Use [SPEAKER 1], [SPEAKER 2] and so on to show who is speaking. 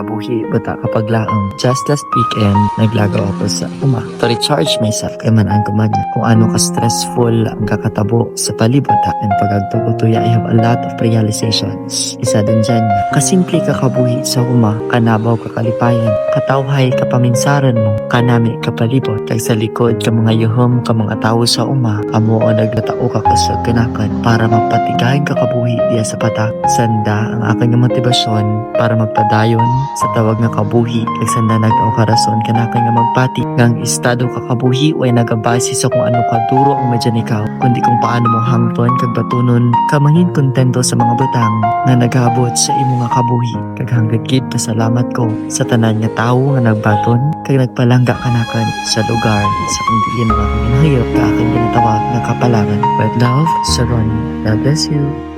[SPEAKER 1] kabuhi bata kapag laang. Just last weekend, naglagaw ako sa uma to recharge myself kay manaan ko man kung ano ka stressful ang kakatabo sa palibot and pagagtugutuya I have a lot of realizations. Isa din dyan, kasimple ka kabuhi sa uma, kanabaw ka kalipayan, katawhay ka paminsaran mo, kanami ka palibot, kag sa likod ka mga yuhom ka mga tao sa uma, amo o naglatao ka sa kanakan para magpatigahin ka kabuhi diya sa pata. Sanda ang aking motibasyon para magpadayon sa tawag nga kabuhi kag sanda nagaw ka rason kanakan nga magpati. Ngang estado ka kabuhi way nagabase sa kung ano ka duro ang madyan ikaw. Kundi kung paano mo hangton kag batunon ka kontento sa mga butang nga nagabot sa imo nga kabuhi. Kag hanggat gid pasalamat ko sa tanan nga tawo nga nagbaton kag nagpalangga kanakan sa lugar sa kung diin mga hinahayop ka aking ginatawag nga kapalangan. With love Saron God bless you